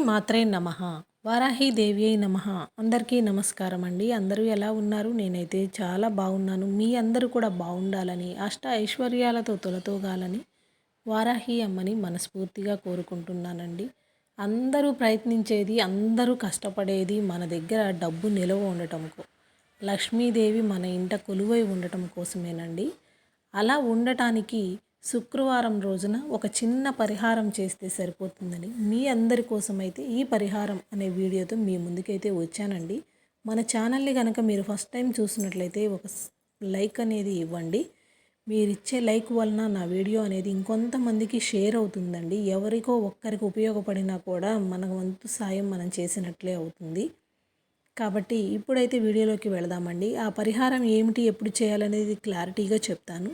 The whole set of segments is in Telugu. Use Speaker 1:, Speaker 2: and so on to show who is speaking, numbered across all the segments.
Speaker 1: మాత్రే నమ. వారాహీదేవ్యై నమ. అందరికీ నమస్కారం అండి. అందరూ ఎలా ఉన్నారు? నేనైతే చాలా బాగున్నాను. మీ అందరూ కూడా బాగుండాలని అష్ట ఐశ్వర్యాలతో తొలతోగాలని వారాహి అమ్మని మనస్ఫూర్తిగా కోరుకుంటున్నానండి. అందరూ ప్రయత్నించేది అందరూ కష్టపడేది మన దగ్గర డబ్బు నిలవ ఉండటంకు లక్ష్మీదేవి మన ఇంట కొలువై ఉండటం కోసమేనండి. అలా ఉండటానికి శుక్రవారం రోజున ఒక చిన్న పరిహారం చేస్తే సరిపోతుందని మీ అందరి కోసం అయితే ఈ పరిహారం అనే వీడియోతో మీ ముందుకైతే వచ్చానండి. మన ఛానల్ని కనుక మీరు ఫస్ట్ టైం చూసినట్లయితే ఒక లైక్ అనేది ఇవ్వండి. మీరు ఇచ్చే లైక్ వలన నా వీడియో అనేది ఇంకొంతమందికి షేర్ అవుతుందండి. ఎవరికో ఒక్కరికి ఉపయోగపడినా కూడా మన వంతు సాయం మనం చేసినట్లే అవుతుంది. కాబట్టి ఇప్పుడైతే వీడియోలోకి వెళదామండి. ఆ పరిహారం ఏమిటి ఎప్పుడు చేయాలనేది క్లారిటీగా చెప్తాను.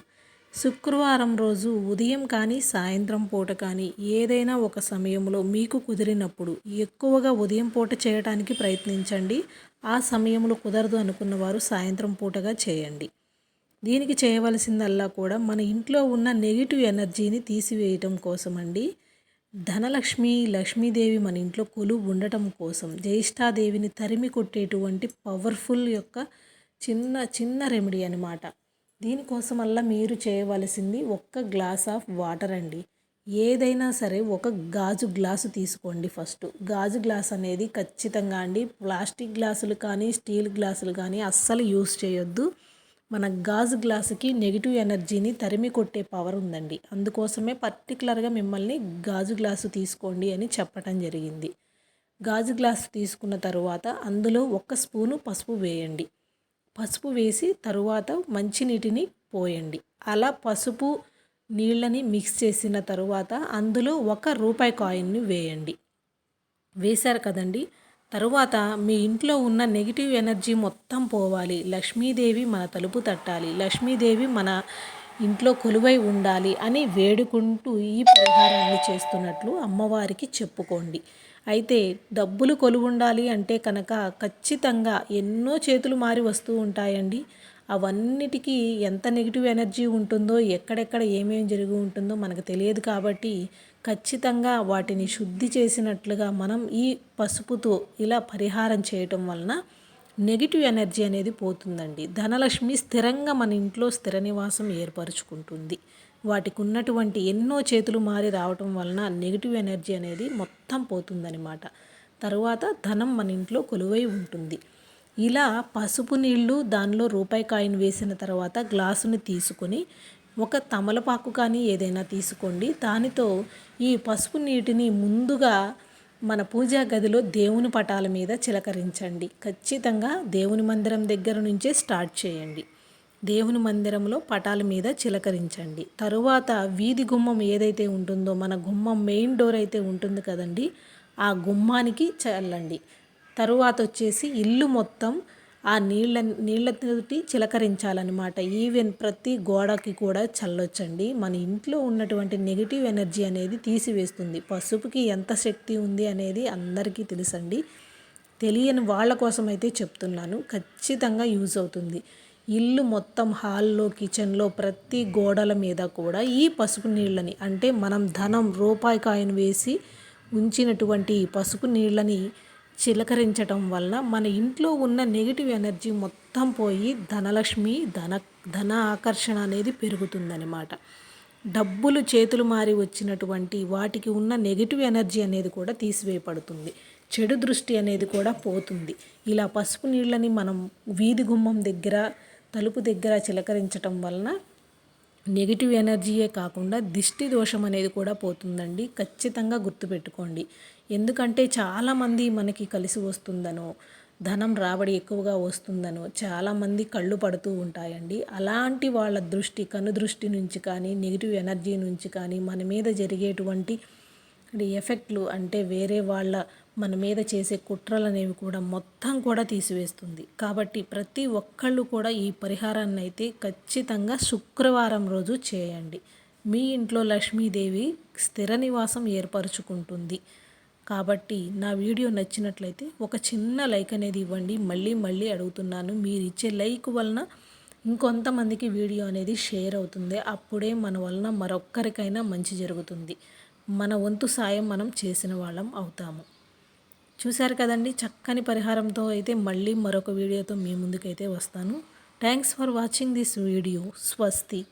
Speaker 1: శుక్రవారం రోజు ఉదయం కానీ సాయంత్రం పూట కానీ ఏదైనా ఒక సమయంలో మీకు కుదిరినప్పుడు ఎక్కువగా ఉదయం పూట చేయడానికి ప్రయత్నించండి. ఆ సమయంలో కుదరదు అనుకున్న వారు సాయంత్రం పూటగా చేయండి. దీనికి చేయవలసిందల్లా కూడా మన ఇంట్లో ఉన్న నెగిటివ్ ఎనర్జీని తీసివేయటం కోసమండి. ధనలక్ష్మి లక్ష్మీదేవి మన ఇంట్లో కొలువు ఉండటం కోసం జ్యేష్ఠాదేవిని తరిమి కొట్టేటువంటి పవర్ఫుల్ యొక్క చిన్న చిన్న రెమెడీ అనమాట దీనికోసమల్లా మీరు చేయవలసింది ఒక్క గ్లాస్ ఆఫ్ వాటర్ అండి. ఏదైనా సరే ఒక గాజు గ్లాసు తీసుకోండి ఫస్ట్. గాజు గ్లాస్ అనేది ఖచ్చితంగా అండి. ప్లాస్టిక్ గ్లాసులు కానీ స్టీల్ గ్లాసులు కానీ అస్సలు యూస్ చేయొద్దు. మన గాజు గ్లాసుకి నెగిటివ్ ఎనర్జీని తరిమి కొట్టే పవర్ ఉందండి. అందుకోసమే పర్టికులర్గా మిమ్మల్ని గాజు గ్లాసు తీసుకోండి అని చెప్పటం జరిగింది. గాజు గ్లాసు తీసుకున్న తరువాత అందులో ఒక స్పూను పసుపు వేయండి. పసుపు వేసి తరువాత మంచినీటిని పోయండి. అలా పసుపు నీళ్ళని మిక్స్ చేసిన తరువాత అందులో ఒక రూపాయి కాయిన్ని వేయండి. వేశారు కదండి. తరువాత మీ ఇంట్లో ఉన్న నెగిటివ్ ఎనర్జీ మొత్తం పోవాలి. లక్ష్మీదేవి మన తలుపు తట్టాలి. లక్ష్మీదేవి మన ఇంట్లో కొలువై ఉండాలి అని వేడుకుంటూ ఈ పరిహారాన్ని చేస్తున్నట్లు అమ్మవారికి చెప్పుకోండి. అయితే డబ్బులు కొలువుండాలి అంటే కనుక ఖచ్చితంగా ఎన్నో చేతులు మారి వస్తూ ఉంటాయండి. అవన్నిటికీ ఎంత నెగిటివ్ ఎనర్జీ ఉంటుందో ఎక్కడెక్కడ ఏమేమి జరిగి ఉంటుందో మనకు తెలియదు కాబట్టి ఖచ్చితంగా వాటిని శుద్ధి చేసినట్లుగా మనం ఈ పసుపుతో ఇలా పరిహారం చేయటం వలన నెగిటివ్ ఎనర్జీ అనేది పోతుందండి. ధనలక్ష్మి స్థిరంగా మన ఇంట్లో స్థిర నివాసం ఏర్పరచుకుంటుంది. వాటికి ఉన్నటువంటి ఎన్నో చేతులు మారి రావటం వలన నెగిటివ్ ఎనర్జీ అనేది మొత్తం పోతుందనమాట తరువాత ధనం మన ఇంట్లో కొలువై ఉంటుంది. ఇలా పసుపు నీళ్ళు దానిలో రూపాయి కాయిన్ వేసిన తర్వాత గ్లాసుని తీసుకొని ఒక తమలపాకు కానీ ఏదైనా తీసుకోండి. దానితో ఈ పసుపు నీటిని ముందుగా మన పూజా గదిలో దేవుని పటాల మీద చిలకరించండి. ఖచ్చితంగా దేవుని మందిరం దగ్గర నుంచే స్టార్ట్ చేయండి. దేవుని మందిరంలో పటాల మీద చిలకరించండి. తరువాత వీధి గుమ్మం ఏదైతే ఉంటుందో మన గుమ్మం మెయిన్ డోర్ అయితే ఉంటుంది కదండి ఆ గుమ్మానికి చల్లండి. తరువాత వచ్చేసి ఇల్లు మొత్తం ఆ నీళ్ళ నీళ్ళతోటి చిలకరించాలన్నమాట. ఈవెన్ ప్రతి గోడకి కూడా చల్లొచ్చండి. మన ఇంట్లో ఉన్నటువంటి నెగిటివ్ ఎనర్జీ అనేది తీసివేస్తుంది. పసుపుకి ఎంత శక్తి ఉంది అనేది అందరికీ తెలుసండి. తెలియని వాళ్ళ కోసం అయితే చెప్తున్నాను. ఖచ్చితంగా యూజ్ అవుతుంది. ఇల్లు మొత్తం హాల్లో కిచెన్లో ప్రతి గోడల మీద కూడా ఈ పసుపు నీళ్ళని అంటే మనం ధనం రూపాయి కాయను వేసి ఉంచినటువంటి ఈ పసుపు నీళ్ళని చిలకరించటం వల్ల మన ఇంట్లో ఉన్న నెగిటివ్ ఎనర్జీ మొత్తం పోయి ధనలక్ష్మి ధన ధన ఆకర్షణ అనేది పెరుగుతుందనమాట డబ్బులు చేతులు మారి వచ్చినటువంటి వాటికి ఉన్న నెగిటివ్ ఎనర్జీ అనేది కూడా తీసివేయబడుతుంది. చెడు దృష్టి అనేది కూడా పోతుంది. ఇలా పసుపు నీళ్ళని మనం వీధి గుమ్మం దగ్గర తలుపు దగ్గర చిలకరించటం వలన నెగిటివ్ ఎనర్జీయే కాకుండా దిష్టి దోషం అనేది కూడా పోతుందండి. ఖచ్చితంగా గుర్తుపెట్టుకోండి. ఎందుకంటే చాలామంది మనకి కలిసి వస్తుందనో ధనం రాబడి ఎక్కువగా వస్తుందనో చాలామంది కళ్ళు పడుతూ ఉంటాయండి. అలాంటి వాళ్ళ దృష్టి కను దృష్టి నుంచి కానీ నెగిటివ్ ఎనర్జీ నుంచి కానీ మన మీద జరిగేటువంటి ఎఫెక్ట్లు అంటే వేరే వాళ్ళ మన మీద చేసే కుట్రలు అనేవి కూడా మొత్తం కూడా తీసివేస్తుంది. కాబట్టి ప్రతి ఒక్కళ్ళు కూడా ఈ పరిహారాన్ని అయితే ఖచ్చితంగా శుక్రవారం రోజు చేయండి. మీ ఇంట్లో లక్ష్మీదేవి స్థిర నివాసం ఏర్పరచుకుంటుంది. కాబట్టి నా వీడియో నచ్చినట్లయితే ఒక చిన్న లైక్ అనేది ఇవ్వండి. మళ్ళీ మళ్ళీ అడుగుతున్నాను. మీరు ఇచ్చే లైక్ వలన ఇంకొంతమందికి వీడియో అనేది షేర్ అవుతుంది. అప్పుడే మన వలన మరొక్కరికైనా మంచి జరుగుతుంది. మన వంతు సాయం మనం చేసిన వాళ్ళం అవుతాము. చూశారు కదండి చక్కని పరిహారంతో అయితే మళ్ళీ మరొక వీడియోతో మీ ముందుకైతే వస్తాను. Thanks for watching this video స్వస్తి